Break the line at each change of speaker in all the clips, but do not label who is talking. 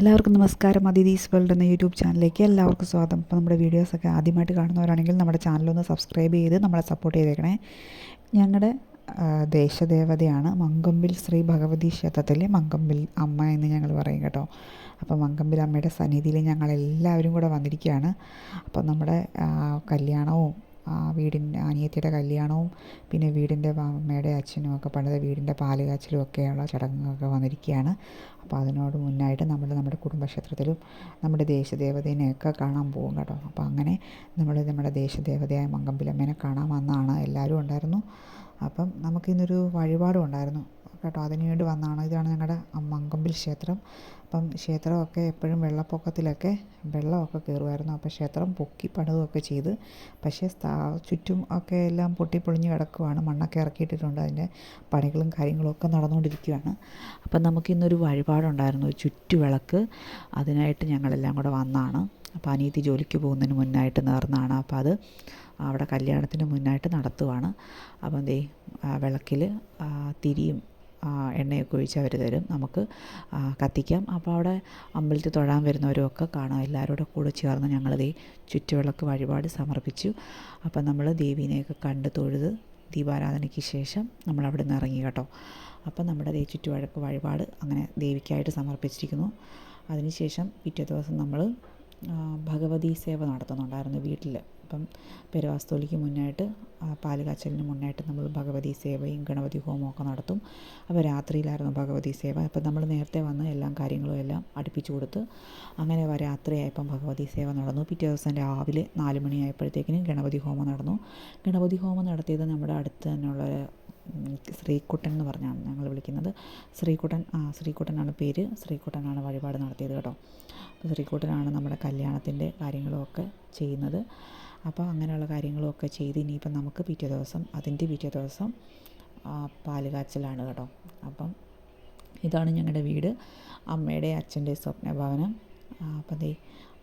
എല്ലാവർക്കും നമസ്കാരം. അതിഥീസ് വേൾഡ് എന്ന യൂട്യൂബ് ചാനലിലേക്ക് എല്ലാവർക്കും സ്വാഗതം. ഇപ്പോൾ നമ്മുടെ വീഡിയോസൊക്കെ ആദ്യമായിട്ട് കാണുന്നവരാണെങ്കിൽ നമ്മുടെ ചാനലൊന്ന് സബ്സ്ക്രൈബ് ചെയ്ത് നമ്മളെ സപ്പോർട്ട് ചെയ്തേക്കണേ. ഞങ്ങളുടെ ദേശദേവതയാണ് മങ്കമ്പിൽ ശ്രീ ഭഗവതി ക്ഷേത്രത്തിലെ മങ്കമ്പിൽ അമ്മ എന്ന് ഞങ്ങൾ പറയും കേട്ടോ. അപ്പോൾ മങ്കമ്പിൽ അമ്മയുടെ സന്നിധിയിൽ ഞങ്ങളെല്ലാവരും കൂടെ വന്നിരിക്കുകയാണ്. അപ്പോൾ നമ്മുടെ കല്യാണവും ആ വീടിന്റെ അനിയത്തിയുടെ കല്യാണവും പിന്നെ വീടിന്റെ അമ്മയുടെ അച്ഛനും ഒക്കെ പണിത വീടിന്റെ പാൽ ഒക്കെയുള്ള ചടങ്ങുകളൊക്കെ വന്നിരിക്കുകയാണ്. അപ്പോൾ അതിനോട് മുന്നായിട്ട് നമ്മൾ നമ്മുടെ കുടുംബക്ഷേത്രത്തിലും നമ്മുടെ ദേശദേവതേനെയൊക്കെ കാണാൻ പോകും കേട്ടോ. അപ്പോൾ അങ്ങനെ നമ്മൾ നമ്മുടെ ദേശദേവതയായ മങ്കമ്പിലമ്മേനെ കാണാൻ വന്നതാണ്. എല്ലാവരും ഉണ്ടായിരുന്നു. അപ്പം നമുക്കിന്നൊരു വഴിപാടും ഉണ്ടായിരുന്നു. കേട്ടോ അതിന് വേണ്ടി വന്നതാണ്. ഇതാണ് ഞങ്ങളുടെ മങ്കമ്പിൽ ക്ഷേത്രം. അപ്പം ക്ഷേത്രമൊക്കെ എപ്പോഴും വെള്ളപ്പൊക്കത്തിലൊക്കെ വെള്ളമൊക്കെ കയറുമായിരുന്നു. അപ്പോൾ ക്ഷേത്രം പൊക്കി പണിതുമൊക്കെ ചെയ്ത് പക്ഷേ ചുറ്റും ഒക്കെ എല്ലാം പൊട്ടിപ്പൊളിഞ്ഞ് കിടക്കുവാണ്. മണ്ണൊക്കെ ഇറക്കിയിട്ടിട്ടുണ്ട്. അതിന്റെ പണികളും കാര്യങ്ങളും ഒക്കെ നടന്നുകൊണ്ടിരിക്കുകയാണ് അപ്പം നമുക്കിന്നൊരു വഴിപാടുണ്ടായിരുന്നു ചുറ്റുവിളക്ക്. അതിനായിട്ട് ഞങ്ങളെല്ലാം കൂടെ വന്നതാണ് അപ്പോൾ അനിയത്തി ജോലിക്ക് പോകുന്നതിന് മുന്നായിട്ട് നേർന്നതാണ് അപ്പോൾ അത് അവിടെ കല്യാണത്തിന് മുന്നായിട്ട് നടത്തുവാണ്. അപ്പം ദേ വിളക്കിൽ തിരിയും എണ്ണയൊക്കെ ഒഴിച്ച് അവർ തരും. നമുക്ക് കത്തിക്കാം. അപ്പോൾ അവിടെ അമ്പലത്തിൽ തൊഴാൻ വരുന്നവരൊക്കെ കാണാം. എല്ലാവരോടും കൂടെ ചേർന്ന് ഞങ്ങൾ ദേ ചുറ്റുവിളക്ക് വഴിപാട് സമർപ്പിച്ചു. അപ്പം നമ്മൾ ദേവീനെയൊക്കെ കണ്ട് തൊഴുത് ദീപാരാധനയ്ക്ക് ശേഷം നമ്മൾ അവിടെ നിന്ന് ഇറങ്ങി കേട്ടോ. അപ്പം നമ്മുടെ ദേ ചുറ്റുവഴക്ക് വഴിപാട് അങ്ങനെ ദേവിക്കായിട്ട് സമർപ്പിച്ചിരിക്കുന്നു. അതിനുശേഷം പിറ്റേ ദിവസം നമ്മൾ ഭഗവതി സേവ നടത്തുന്നുണ്ടായിരുന്നു വീട്ടിൽ അപ്പം പെരുവാസ്തോലിക്ക് മുന്നായിട്ട് പാലുകാച്ചലിന് പാൽ കാച്ചലിന് മുന്നായിട്ട് നമ്മൾ ഭഗവതി സേവയും ഗണപതി ഹോമവും ഒക്കെ നടത്തും. അപ്പോൾ രാത്രിയിലായിരുന്നു ഭഗവതി സേവ. അപ്പം നമ്മൾ നേരത്തെ വന്ന് എല്ലാം കാര്യങ്ങളും എല്ലാം അടുപ്പിച്ചു കൊടുത്ത് അങ്ങനെ രാത്രിയായപ്പം ഭഗവതി സേവ നടന്നു. പിറ്റേ ദിവസം രാവിലെ നാല് മണിയായപ്പോഴത്തേക്കിനും ഗണപതി ഹോമം നടന്നു. ഗണപതി ഹോമം നടത്തിയത് നമ്മുടെ അടുത്ത് തന്നെയുള്ള ശ്രീകുട്ടൻ എന്ന് പറഞ്ഞാണ് ഞങ്ങൾ വിളിക്കുന്നത്. ശ്രീക്കുട്ടൻ ആ ശ്രീക്കുട്ടനാണ് പേര്. ശ്രീക്കുട്ടനാണ് വഴിപാട് നടത്തിയത് കേട്ടോ. അപ്പോൾ ശ്രീക്കുട്ടനാണ് നമ്മുടെ കല്യാണത്തിന്റെ കാര്യങ്ങളുമൊക്കെ ചെയ്യുന്നത്. അപ്പോൾ അങ്ങനെയുള്ള കാര്യങ്ങളുമൊക്കെ ചെയ്ത് ഇനിയിപ്പം നമുക്ക് പിറ്റേ ദിവസം അതിന്റെ പിറ്റേ ദിവസം പാൽ കാച്ചലാണ് കേട്ടോ. അപ്പം ഇതാണ് ഞങ്ങളുടെ വീട്. അമ്മയുടെ അച്ഛന്റെ സ്വപ്നഭവനം. അപ്പം ദേ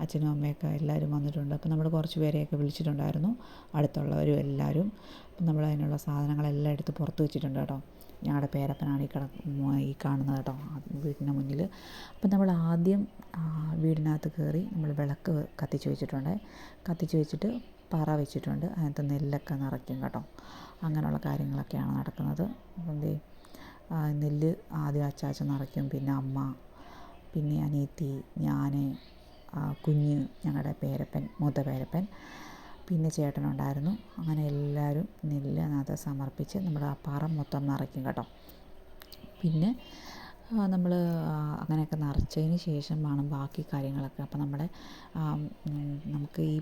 അച്ഛനും അമ്മയൊക്കെ എല്ലാവരും വന്നിട്ടുണ്ട്. അപ്പോൾ നമ്മൾ കുറച്ച് പേരെയൊക്കെ വിളിച്ചിട്ടുണ്ടായിരുന്നു. അടുത്തുള്ളവരും എല്ലാവരും. അപ്പം നമ്മൾ അതിനുള്ള സാധനങ്ങളെല്ലാം എടുത്ത് പുറത്ത് വെച്ചിട്ടുണ്ട് കേട്ടോ. ഞങ്ങളുടെ പേരപ്പനാണ് ഈ കിട ഈ കാണുന്നത് കേട്ടോ വീടിന്റെ മുന്നിൽ അപ്പം നമ്മൾ ആദ്യം വീടിനകത്ത് കയറി നമ്മൾ വിളക്ക് കത്തിച്ച് വെച്ചിട്ടുണ്ട്. കത്തിച്ച് വെച്ചിട്ട് പറ വെച്ചിട്ടുണ്ട്. അതിനകത്ത് നെല്ലൊക്കെ നിറയ്ക്കും കേട്ടോ. അങ്ങനെയുള്ള കാര്യങ്ങളൊക്കെയാണ് നടക്കുന്നത്. അപ്പം ദേ നെല്ല് ആദ്യം അച്ചാച്ച നിറയ്ക്കും. പിന്നെ അമ്മ പിന്നെ അനിയത്തി ഞാൻ കുഞ്ഞ് ഞങ്ങളുടെ പേരപ്പൻ മൂത്ത പേരപ്പൻ പിന്നെ ചേട്ടനുണ്ടായിരുന്നു. അങ്ങനെ എല്ലാവരും നെല്ല് അതിനകത്ത് സമർപ്പിച്ച് നമ്മുടെ ആ പാറ മൊത്തം നിറയ്ക്കും കേട്ടോ. പിന്നെ നമ്മൾ അങ്ങനെയൊക്കെ നിറച്ചതിന് ശേഷമാണ് ബാക്കി കാര്യങ്ങളൊക്കെ. അപ്പം നമ്മുടെ നമുക്ക് ഈ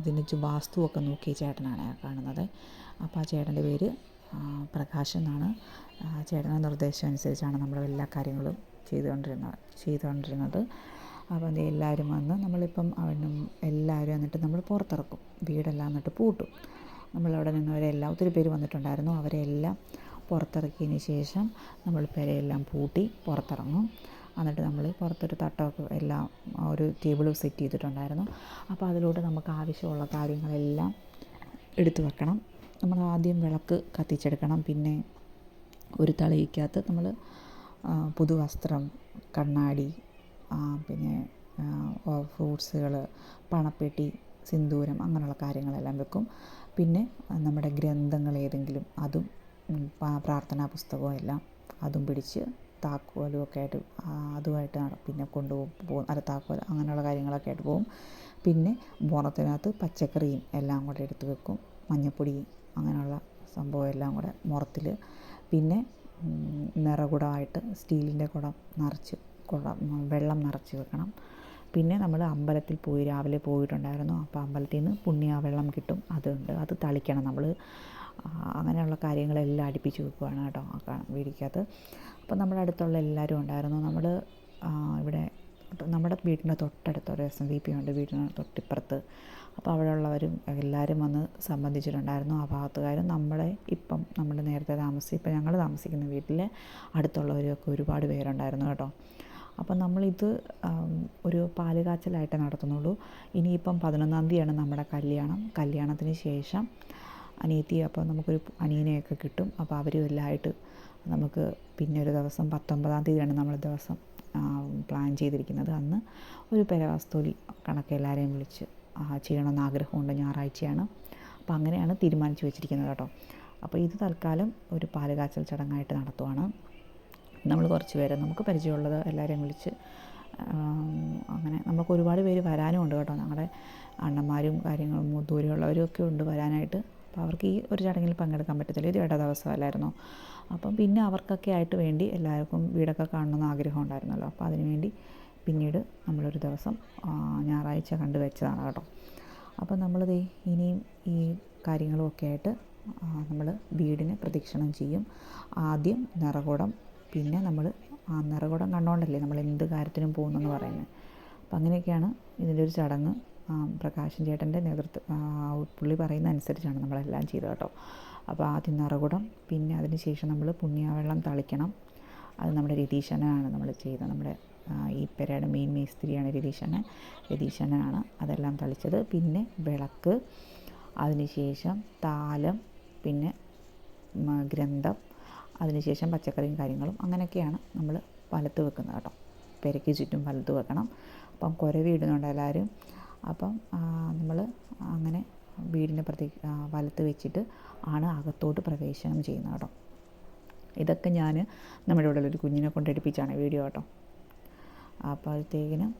ഇതിന് വാസ്തുവൊക്കെ നോക്കിയ ചേട്ടനാണ് കാണുന്നത്. അപ്പോൾ ആ ചേട്ടന്റെ പേര് പ്രകാശ് എന്നാണ്. ചേട്ടന്റെ നിർദ്ദേശം അനുസരിച്ചാണ് നമ്മൾ എല്ലാ കാര്യങ്ങളും ചെയ്തുകൊണ്ടിരുന്നത് ചെയ്തുകൊണ്ടിരുന്നത്. അപ്പോൾ ദേ എല്ലാവരും വന്ന് നമ്മളിപ്പം അവനും എല്ലാവരും എന്നിട്ട് നമ്മൾ പുറത്തിറക്കും. വീടെല്ലാം എന്നിട്ട് പൂട്ടും. നമ്മളവിടെ നിന്നവരെല്ലാം ഒത്തിരി പേര് വന്നിട്ടുണ്ടായിരുന്നു. അവരെല്ലാം പുറത്തിറക്കിയതിന് ശേഷം നമ്മൾ പെരയെല്ലാം പൂട്ടി പുറത്തിറങ്ങും. എന്നിട്ട് നമ്മൾ പുറത്തൊരു തട്ടമൊക്കെ എല്ലാം ഒരു ടേബിൾ സെറ്റ് ചെയ്തിട്ടുണ്ടായിരുന്നു. അപ്പോൾ അതിലൂടെ നമുക്ക് ആവശ്യമുള്ള കാര്യങ്ങളെല്ലാം എടുത്തു വെക്കണം. നമ്മൾ ആദ്യം വിളക്ക് കത്തിച്ചെടുക്കണം. പിന്നെ ഒരു തളിക്കകത്ത് നമ്മൾ പുതുവസ്ത്രം കണ്ണാടി പിന്നെ ഫ്രൂട്ട്സുകൾ പണപ്പെട്ടി സിന്ദൂരം അങ്ങനെയുള്ള കാര്യങ്ങളെല്ലാം വെക്കും. പിന്നെ നമ്മുടെ ഗ്രന്ഥങ്ങൾ ഏതെങ്കിലും അതും പ്രാർത്ഥനാ പുസ്തകവും എല്ലാം അതും പിടിച്ച് താക്കോലും ഒക്കെ ആയിട്ട് അതുമായിട്ട് പിന്നെ കൊണ്ടുപോകും അല്ല താക്കോൽ അങ്ങനെയുള്ള കാര്യങ്ങളൊക്കെ ആയിട്ട് പോകും പിന്നെ മുറത്തിനകത്ത് പച്ചക്കറിയും എല്ലാം കൂടെ എടുത്ത് വെക്കും. മഞ്ഞപ്പൊടി അങ്ങനെയുള്ള സംഭവം എല്ലാം കൂടെ മുറത്തിൽ പിന്നെ നിറകുടമായിട്ട് സ്റ്റീലിന്റെ കുടം നിറച്ച് ഉം, വെള്ളം നിറച്ച് വെക്കണം. പിന്നെ നമ്മൾ അമ്പലത്തിൽ പോയി രാവിലെ പോയിട്ടുണ്ടായിരുന്നു. അപ്പോൾ അമ്പലത്തിൽ നിന്ന് പുണ്യ വെള്ളം കിട്ടും. അതുണ്ട്. അത് തളിക്കണം നമ്മൾ അങ്ങനെയുള്ള കാര്യങ്ങളെല്ലാം അടുപ്പിച്ച് വെക്കുകയാണ് കേട്ടോ വീടിക്കകത്ത്. അപ്പോൾ നമ്മുടെ അടുത്തുള്ള എല്ലാവരും ഉണ്ടായിരുന്നു. നമ്മൾ ഇവിടെ നമ്മുടെ വീടിന്റെ തൊട്ടടുത്ത് ഒരു എസ് എൻ വി പി ഉണ്ട്. വീടിന് തൊട്ടിപ്പുറത്ത്. അപ്പോൾ അവിടെ ഉള്ളവരും എല്ലാവരും വന്ന് സംബന്ധിച്ചിട്ടുണ്ടായിരുന്നു. ആ ഭാഗത്തുകാരും നമ്മളെ ഇപ്പം നമ്മൾ നേരത്തെ താമസിച്ച് ഇപ്പം ഞങ്ങൾ താമസിക്കുന്ന വീട്ടിലെ അടുത്തുള്ളവരൊക്കെ ഒരുപാട് പേരുണ്ടായിരുന്നു കേട്ടോ. അപ്പം നമ്മളിത് ഒരു പാൽ കാച്ചലായിട്ടേ നടത്തുന്നുള്ളൂ. ഇനിയിപ്പം പതിനൊന്നാം തീയതിയാണ് നമ്മുടെ കല്യാണം. കല്യാണത്തിന് ശേഷം അനിയത്തി അപ്പോൾ നമുക്കൊരു അനിയനെയൊക്കെ കിട്ടും. അപ്പോൾ അവരും എല്ലാമായിട്ട് നമുക്ക് പിന്നെ ഒരു ദിവസം പത്തൊമ്പതാം തീയതിയാണ് നമ്മൾ ദിവസം പ്ലാൻ ചെയ്തിരിക്കുന്നത്. അന്ന് ഒരു പെരവാസ്തോലി കണക്ക് എല്ലാവരെയും വിളിച്ച് ചെയ്യണമെന്ന് ആഗ്രഹമുണ്ട് ഞായറാഴ്ചയാണ്. അപ്പോൾ അങ്ങനെയാണ് തീരുമാനിച്ചു വെച്ചിരിക്കുന്നത് കേട്ടോ. അപ്പോൾ ഇത് തൽക്കാലം ഒരു പാലുകാച്ചൽ ചടങ്ങായിട്ട് നടത്തുവാണ്. നമ്മൾ കുറച്ച് പേരെ നമുക്ക് പരിചയമുള്ളത് എല്ലാവരെയും വിളിച്ച് അങ്ങനെ നമുക്ക് ഒരുപാട് പേര് വരാനും ഉണ്ട് കേട്ടോ. ഞങ്ങളുടെ അണ്ണന്മാരും കാര്യങ്ങളും ദൂരെയുള്ളവരും ഒക്കെ ഉണ്ട് വരാനായിട്ട്. അപ്പോൾ അവർക്ക് ഈ ഒരു ചടങ്ങിൽ പങ്കെടുക്കാൻ പറ്റത്തില്ല. ഇത് ഇട ദിവസമല്ലായിരുന്നു. അപ്പം പിന്നെ അവർക്കൊക്കെ ആയിട്ട് വേണ്ടി എല്ലാവർക്കും വീടൊക്കെ കാണണമെന്ന് ആഗ്രഹം ഉണ്ടായിരുന്നല്ലോ. അപ്പോൾ അതിന് വേണ്ടി പിന്നീട് നമ്മളൊരു ദിവസം ഞായറാഴ്ച കണ്ടു വെച്ചതാണ് കേട്ടോ. അപ്പോൾ നമ്മളിത് ഇനിയും ഈ കാര്യങ്ങളുമൊക്കെ ആയിട്ട് നമ്മൾ വീടിനെ പ്രദക്ഷിണം ചെയ്യും. ആദ്യം നിറകുടം പിന്നെ നമ്മൾ ആ നിറകുടം കണ്ടുകൊണ്ടല്ലേ നമ്മൾ എന്ത് കാര്യത്തിനും പോകുന്നെന്ന് പറയുന്നത് അപ്പം അങ്ങനെയൊക്കെയാണ് ഇതിന്റെ ഒരു ചടങ്ങ്. പ്രകാശൻ ചേട്ടന്റെ നേതൃത്വ പുള്ളി പറയുന്ന അനുസരിച്ചാണ് നമ്മളെല്ലാം ചെയ്തത് കേട്ടോ. അപ്പോൾ ആദ്യം നിറകുടം പിന്നെ അതിന് ശേഷം നമ്മൾ പുണ്യവെള്ളം തളിക്കണം. അത് നമ്മുടെ രതീശനാണ് നമ്മൾ ചെയ്തത്. നമ്മുടെ ഈ പെരയുടെ മെയിൻ മേസ്ത്രിയാണ് രതീശന്. രതീശനാണ് അതെല്ലാം തളിച്ചത്. പിന്നെ വിളക്ക് അതിനുശേഷം താലം പിന്നെ ഗ്രന്ഥം അതിനുശേഷം പച്ചക്കറിയും കാര്യങ്ങളും അങ്ങനെയൊക്കെയാണ് നമ്മൾ വലത്ത് വെക്കുന്നത് കേട്ടോ. പെരയ്ക്ക് ചുറ്റും വലത്ത് വെക്കണം. അപ്പം കുര വീടുന്നുണ്ട് എല്ലാവരും. അപ്പം നമ്മൾ അങ്ങനെ വീടിന്റെ പ്രതി വലത്ത് വെച്ചിട്ട് ആണ് അകത്തോട്ട് പ്രവേശനം ചെയ്യുന്നത് കേട്ടോ. ഇതൊക്കെ ഞാൻ നമ്മുടെ ഇവിടെ ഒരു കുഞ്ഞിനെ കൊണ്ടെടുപ്പിച്ചാണ് വീഡിയോ കേട്ടോ. അപ്പോഴത്തേക്കിനും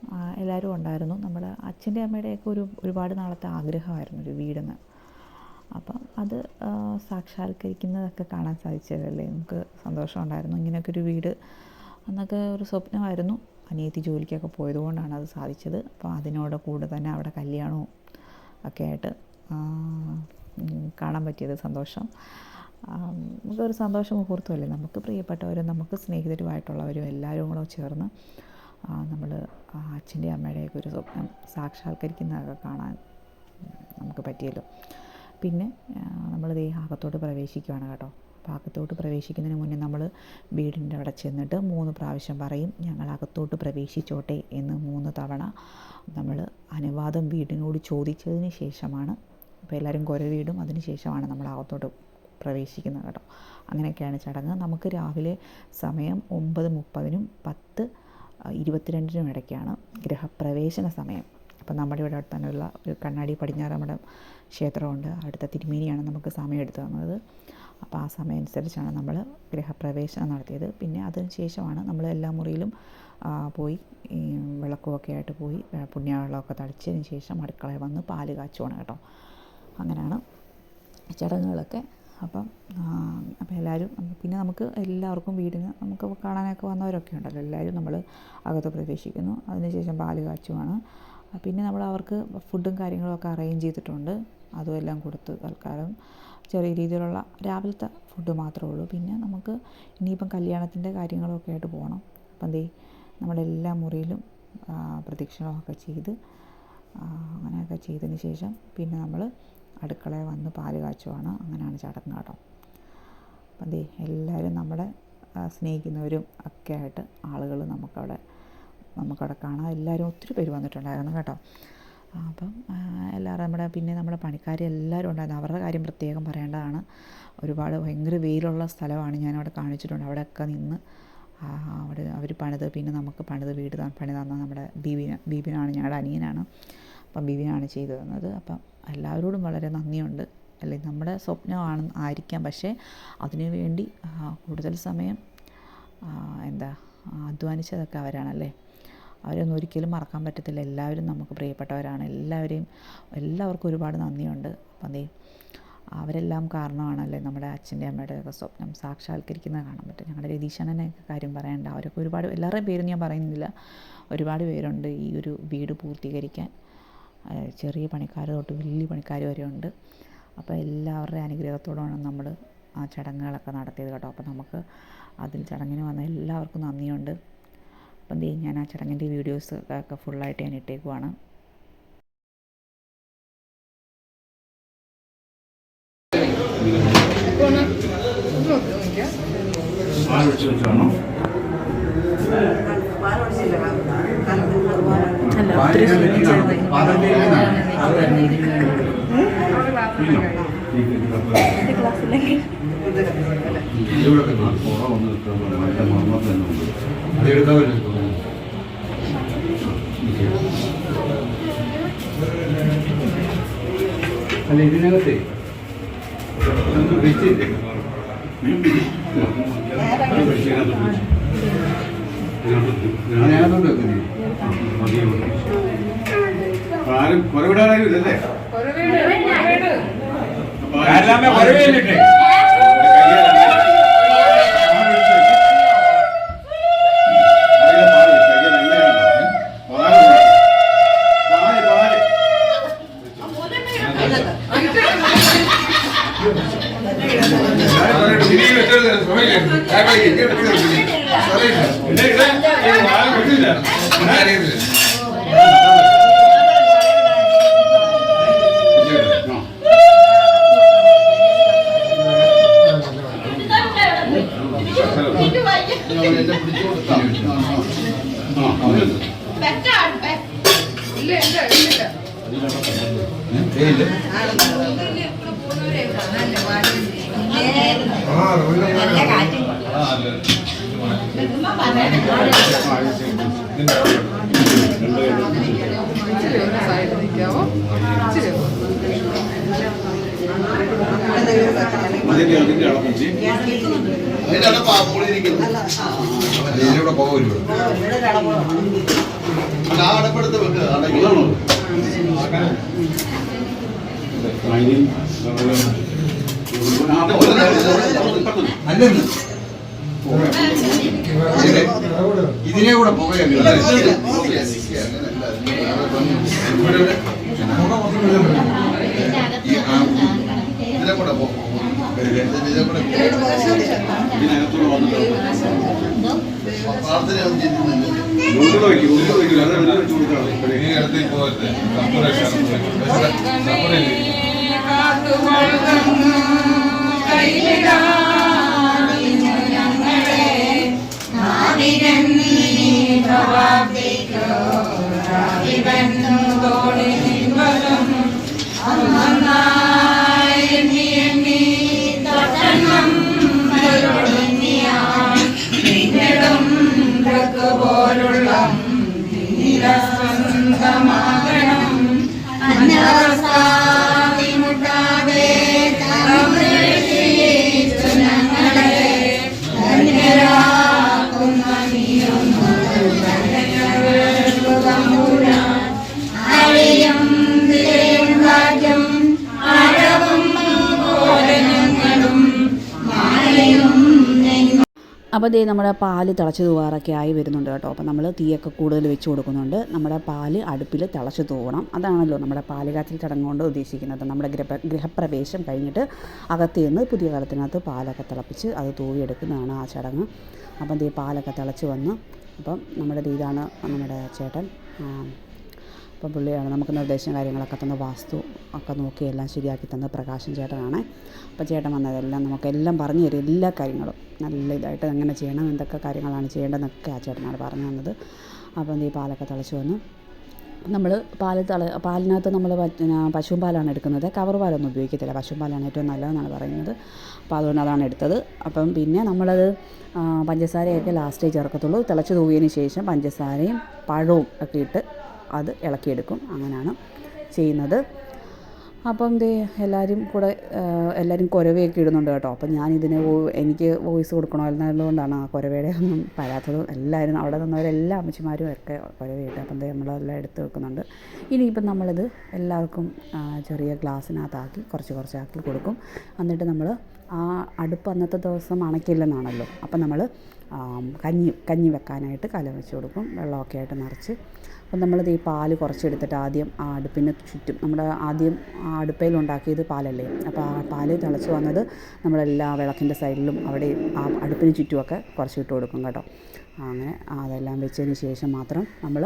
എല്ലാവരും ഉണ്ടായിരുന്നു. നമ്മുടെ അച്ഛന്റെ അമ്മയുടെയൊക്കെ ഒരു ഒരുപാട് നാളത്തെ ആഗ്രഹമായിരുന്നു ഒരു വീടെന്ന്. അപ്പം അത് സാക്ഷാത്കരിക്കുന്നതൊക്കെ കാണാൻ സാധിച്ചതല്ലേ? നമുക്ക് സന്തോഷമുണ്ടായിരുന്നു ഇങ്ങനെയൊക്കെ ഒരു വീട് എന്നൊക്കെ ഒരു സ്വപ്നമായിരുന്നു. അനിയത്തി ജോലിക്കൊക്കെ പോയതുകൊണ്ടാണ് അത് സാധിച്ചത്. അപ്പോൾ അതിനോട് കൂടെ തന്നെ അവിടെ കല്യാണവും ഒക്കെ ആയിട്ട് കാണാൻ പറ്റിയത് സന്തോഷം. നമുക്കൊരു സന്തോഷ മുഹൂർത്തമല്ലേ? നമുക്ക് പ്രിയപ്പെട്ടവരും നമുക്ക് സ്നേഹിതരുമായിട്ടുള്ളവരും എല്ലാവരും കൂടെ ചേർന്ന് നമ്മൾ അച്ഛന്റെ അമ്മയുടെയൊക്കെ ഒരു സ്വപ്നം സാക്ഷാത്കരിക്കുന്നതൊക്കെ കാണാൻ നമുക്ക് പറ്റിയല്ലോ. പിന്നെ നമ്മൾ ദേ ഭാഗത്തോട്ട് പ്രവേശിക്കുകയാണ് കേട്ടോ. ഭാഗത്തോട്ട് പ്രവേശിക്കുന്നതിന് മുന്നേ നമ്മൾ വീടിന്റെ അവിടെ ചെന്നിട്ട് മൂന്ന് പ്രാവശ്യം പറയും ഞങ്ങൾ അകത്തോട്ട് പ്രവേശിച്ചോട്ടെ എന്ന് മൂന്ന് തവണ നമ്മൾ അനുവാദം വീടിനോട് ചോദിച്ചതിന് ശേഷമാണ് അപ്പോൾ എല്ലാവരും കുര വീടും അതിന് ശേഷമാണ് നമ്മൾ അകത്തോട്ട് പ്രവേശിക്കുന്നത് കേട്ടോ. അങ്ങനെയൊക്കെയാണ് ചടങ്ങ്. നമുക്ക് രാവിലെ സമയം ഒമ്പത് മുപ്പതിനും പത്ത് ഇരുപത്തിരണ്ടിനും ഇടയ്ക്കാണ് ഗ്രഹപ്രവേശന സമയം. അപ്പം നമ്മുടെ ഇവിടെ അടുത്ത് തന്നെയുള്ള ഒരു കണ്ണാടി പടിഞ്ഞാറമ്മടം ക്ഷേത്രമുണ്ട്. അവിടുത്തെ തിരുമേനിയാണ് നമുക്ക് സമയം എടുത്തു തന്നത്. അപ്പോൾ ആ സമയം അനുസരിച്ചാണ് നമ്മൾ ഗ്രഹപ്രവേശനം നടത്തിയത്. പിന്നെ അതിന് ശേഷമാണ് നമ്മൾ എല്ലാ മുറിയിലും പോയി വിളക്കുമൊക്കെ ആയിട്ട് പോയി പുണ്യവെള്ളമൊക്കെ തളിച്ചതിന് ശേഷം അടുക്കളയിൽ വന്ന് പാൽ കാച്ചുവാണ് കേട്ടോ. അങ്ങനെയാണ് ചടങ്ങുകളൊക്കെ. അപ്പം അപ്പം എല്ലാവരും പിന്നെ നമുക്ക് എല്ലാവർക്കും വീടിന് നമുക്ക് കാണാനൊക്കെ വന്നവരൊക്കെ ഉണ്ടല്ലോ. എല്ലാവരും നമ്മൾ അകത്ത് പ്രവേശിക്കുന്നു. അതിനുശേഷം പാൽ കാച്ചുവാണ്. പിന്നെ നമ്മൾ അവർക്ക് ഫുഡും കാര്യങ്ങളൊക്കെ അറേഞ്ച് ചെയ്തിട്ടുണ്ട്. അതും എല്ലാം കൊടുത്ത് തൽക്കാലം ചെറിയ രീതിയിലുള്ള രാവിലത്തെ ഫുഡ് മാത്രമേ ഉള്ളൂ. പിന്നെ നമുക്ക് ഇനിയിപ്പം കല്യാണത്തിന്റെ കാര്യങ്ങളൊക്കെ ആയിട്ട് പോകണം. അപ്പം ദേ നമ്മുടെ എല്ലാ മുറിയിലും പ്രദക്ഷിണമൊക്കെ ചെയ്ത് അങ്ങനെയൊക്കെ ചെയ്തതിന് ശേഷം പിന്നെ നമ്മൾ അടുക്കളയിൽ വന്ന് പാൽ കാച്ചുവാണ്. അങ്ങനെയാണ് ചടങ്ങ് കേട്ടോ അപ്പം ദേ എല്ലാവരും നമ്മളെ സ്നേഹിക്കുന്നവരും ഒക്കെ ആയിട്ട് ആളുകൾ നമുക്കവിടെ നമുക്കവിടെ കാണാം എല്ലാവരും ഒത്തിരി പേര് വന്നിട്ടുണ്ടായിരുന്നു കേട്ടോ. അപ്പം എല്ലാവരും നമ്മുടെ പിന്നെ നമ്മുടെ പണിക്കാർ എല്ലാവരും ഉണ്ടായിരുന്നു. അവരുടെ കാര്യം പ്രത്യേകം പറയേണ്ടതാണ്. ഒരുപാട് ഭയങ്കര വെയിലുള്ള സ്ഥലമാണ് ഞാൻ അവിടെ കാണിച്ചിട്ടുണ്ട്. അവിടെയൊക്കെ നിന്ന് അവിടെ അവർ പണിത് പിന്നെ നമുക്ക് പണിത് വീട് പണി തന്ന നമ്മുടെ ബീബിന ബീബിനാണ് ഞങ്ങളുടെ അനിയനാണ്. അപ്പം ബീബിനാണ് ചെയ്തു തന്നത്. അപ്പം എല്ലാവരോടും വളരെ നന്ദിയുണ്ട്. അല്ലെങ്കിൽ നമ്മുടെ സ്വപ്നമാണ് ആയിരിക്കാം. പക്ഷേ അതിനു വേണ്ടി ആ, കൂടുതൽ സമയം എന്താ അധ്വാനിച്ചതൊക്കെ അവരാണല്ലേ? അവരൊന്നും ഒരിക്കലും മറക്കാൻ പറ്റത്തില്ല. എല്ലാവരും നമുക്ക് പ്രിയപ്പെട്ടവരാണ്. എല്ലാവരെയും എല്ലാവർക്കും ഒരുപാട് നന്ദിയുണ്ട്. അപ്പം അതേ അവരെല്ലാം കാരണമാണല്ലേ നമ്മുടെ അച്ഛന്റെ അമ്മയുടെ ഒക്കെ സ്വപ്നം സാക്ഷാത്കരിക്കുന്നത് കാണാൻ പറ്റും ഞങ്ങളുടെ രതീശനെ കാര്യം പറയേണ്ട. അവരൊക്കെ ഒരുപാട് എല്ലാവരുടെയും പേരും ഞാൻ പറയുന്നില്ല. ഒരുപാട് പേരുണ്ട് ഈ ഒരു വീട് പൂർത്തീകരിക്കാൻ. ചെറിയ പണിക്കാർ തൊട്ട് വലിയ പണിക്കാർ വരെ ഉണ്ട്. അപ്പോൾ എല്ലാവരുടെയും അനുഗ്രഹത്തോടെയാണ് നമ്മൾ ആ ചടങ്ങുകളൊക്കെ നടത്തിയത് കേട്ടോ. അപ്പോൾ നമുക്ക് അതിൽ ചടങ്ങിന് വന്ന എല്ലാവർക്കും നന്ദിയുണ്ട്. അപ്പം ദേ ഞാൻ ആ ചടങ്ങിന്റെ വീഡിയോസ് ഒക്കെ ഫുള്ളായിട്ട് ഞാൻ ഇട്ടേക്കുവാണ്. അല്ല ഒത്തിരി
ഇവിടെ കുറവൊന്നും നല്ല മർമ്മം തന്നെ ഉണ്ട് അത് എടുക്കാൻ അല്ല ഇതിനകത്തെ. ഒന്ന് വെച്ചില്ലേ അതിനകത്തോട്ട് വെക്കുന്നേ ആരും കുറവിടാനും അതിന്റെ
ഇതിലൂടെ പോകുമല്ലോ ആ. അടപ്പെടുത്ത് വെക്കുക ഇതിനെ- ഇതിനെ കൂടെ പുകയല്ല കൂടെ
ഇതിനകത്തൂടെ വന്നിട്ട്
പ്രാർത്ഥന ഒന്നും ചെയ്യുന്നില്ല
ഉള്ളിൽ
അപ്പോൾ ദേ നമ്മുടെ പാൽ തിളച്ച് തൂവാറൊക്കെ ആയി വരുന്നുണ്ട് കേട്ടോ. അപ്പോൾ നമ്മൾ തീയൊക്കെ കൂടുതൽ വെച്ച് കൊടുക്കുന്നുണ്ട്. നമ്മുടെ പാൽ അടുപ്പിൽ തിളച്ച് തൂവണം. അതാണല്ലോ നമ്മുടെ പാൽ കാച്ചിൽ ചടങ്ങ് കൊണ്ട് ഉദ്ദേശിക്കുന്നത്. നമ്മുടെ ഗൃഹ ഗൃഹപ്രവേശം കഴിഞ്ഞിട്ട് അകത്ത് നിന്ന് പുതിയ കാലത്തിനകത്ത് പാലൊക്കെ തിളപ്പിച്ച് അത് തൂവിയെടുക്കുന്നതാണ് ആ ചടങ്ങ്. അപ്പം ദേ പാലൊക്കെ തിളച്ച് വന്ന്. അപ്പം നമ്മുടെ ഇതാണ് നമ്മുടെ ചേട്ടൻ അപ്പം പുള്ളിയാണ് നമുക്ക് നിർദ്ദേശം കാര്യങ്ങളൊക്കെ തന്ന വാസ്തു ഒക്കെ നോക്കി എല്ലാം ശരിയാക്കി തന്ന പ്രകാശൻ ചേട്ടനാണ്. അപ്പം ചേട്ടൻ വന്നതെല്ലാം നമുക്കെല്ലാം പറഞ്ഞു തരും എല്ലാ കാര്യങ്ങളും. നല്ല ഇതായിട്ട് എങ്ങനെ ചെയ്യണം എന്തൊക്കെ കാര്യങ്ങളാണ് ചെയ്യേണ്ടതെന്നൊക്കെ ആ ചേട്ടനാണ് പറഞ്ഞു തന്നത്. അപ്പം ഈ പാലൊക്കെ തിളച്ച് വന്നു. നമ്മൾ പാൽ തള പാലിനകത്ത് നമ്മൾ പശു പാലാണ് എടുക്കുന്നത്. കവർ പാലൊന്നും ഉപയോഗിക്കത്തില്ല. പശു പാലാണ് ഏറ്റവും നല്ലതെന്നാണ് പറയുന്നത്. അപ്പോൾ അതുകൊണ്ട് അതാണ് എടുത്തത്. അപ്പം പിന്നെ നമ്മളത് പഞ്ചസാരയൊക്കെ ലാസ്റ്റേ ചേർക്കത്തുള്ളൂ. തിളച്ച് തൂവിയതിന് ശേഷം പഞ്ചസാരയും പഴവും ഒക്കെ ഇട്ട് അത് ഇളക്കിയെടുക്കും. അങ്ങനെയാണ് ചെയ്യുന്നത്. അപ്പം ദേ എല്ലാവരും കൂടെ എല്ലാവരും കുരവയൊക്കെ ഇടുന്നുണ്ട് കേട്ടോ. അപ്പം ഞാനിതിന് എനിക്ക് വോയിസ് കൊടുക്കണമായിരുന്നതുകൊണ്ടാണ് ആ കുരവയുടെ ഒന്നും പറയാത്തത് എല്ലാവരും അവിടെ നിന്നവരെല്ലാ അമ്മച്ചിമാരും ഒക്കെ കുരവയിട്ട് അപ്പം ദേ നമ്മളെല്ലാം എടുത്ത് വെക്കുന്നുണ്ട്. ഇനിയിപ്പം നമ്മളിത് എല്ലാവർക്കും ചെറിയ ഗ്ലാസ്സിനകത്താക്കി കുറച്ച് കുറച്ചാക്കി കൊടുക്കും. എന്നിട്ട് നമ്മൾ ആ അടുപ്പ് അന്നത്തെ ദിവസം അണയ്ക്കില്ലെന്നാണല്ലോ അപ്പം നമ്മൾ കഞ്ഞി കഞ്ഞി വെക്കാനായിട്ട് കലം വെച്ച് കൊടുക്കും. വെള്ളമൊക്കെ ആയിട്ട് നിറച്ച്. അപ്പം നമ്മളിത് ഈ പാൽ കുറച്ചെടുത്തിട്ട് ആദ്യം ആ അടുപ്പിന് ചുറ്റും നമ്മുടെ ആദ്യം ആ അടുപ്പയിൽ ഉണ്ടാക്കിയത് പാലല്ലേ? അപ്പോൾ ആ പാൽ തിളച്ച് വന്നത് നമ്മളെല്ലാ വിളക്കിന്റെ സൈഡിലും അവിടെ ആ അടുപ്പിന് ചുറ്റുമൊക്കെ കുറച്ച് ഇട്ട് കൊടുക്കും കേട്ടോ. അങ്ങനെ അതെല്ലാം വെച്ചതിന് ശേഷം മാത്രം നമ്മൾ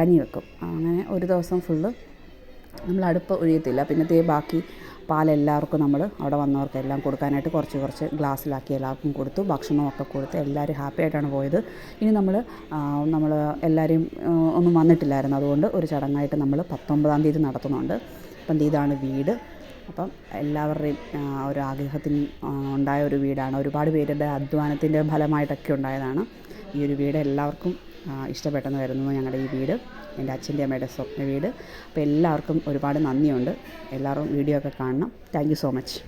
കഞ്ഞി വെക്കും. അങ്ങനെ ഒരു ദിവസം ഫുള്ള് നമ്മൾ അടുപ്പ് ഒഴിയത്തില്ല. പിന്നത്തെ ബാക്കി പാലെല്ലാവർക്കും നമ്മൾ അവിടെ വന്നവർക്കെല്ലാം കൊടുക്കാനായിട്ട് കുറച്ച് കുറച്ച് ഗ്ലാസ്സിലാക്കി എല്ലാവർക്കും കൊടുത്തു ഭക്ഷണമൊക്കെ കൊടുത്ത് എല്ലാവരും ഹാപ്പി ആയിട്ടാണ് പോയത്. ഇനി നമ്മൾ നമ്മൾ എല്ലാവരെയും ഒന്നും വന്നിട്ടില്ലായിരുന്നു. അതുകൊണ്ട് ഒരു ചടങ്ങായിട്ട് നമ്മൾ പത്തൊമ്പതാം തീയതി നടത്തുന്നുണ്ട്. അപ്പം ഇതാണ് വീട്. അപ്പം എല്ലാവരുടെയും ഒരു ആഗ്രഹത്തിന് ഉണ്ടായ ഒരു വീടാണ്. ഒരുപാട് പേരുടെ അധ്വാനത്തിന്റെ ഫലമായിട്ടൊക്കെ ഉണ്ടായതാണ്. ഈ ഒരു വീട് എല്ലാവർക്കും ഇഷ്ടപ്പെട്ടെന്ന് വരുന്നു ഞങ്ങളുടെ ഈ വീട്. എന്റെ അച്ഛന്റെ അമ്മയുടെ സ്വപ്ന വീട്. അപ്പോൾ എല്ലാവർക്കും ഒരുപാട് നന്ദിയുണ്ട്. എല്ലാവരും വീഡിയോ ഒക്കെ കാണണം. Thank so much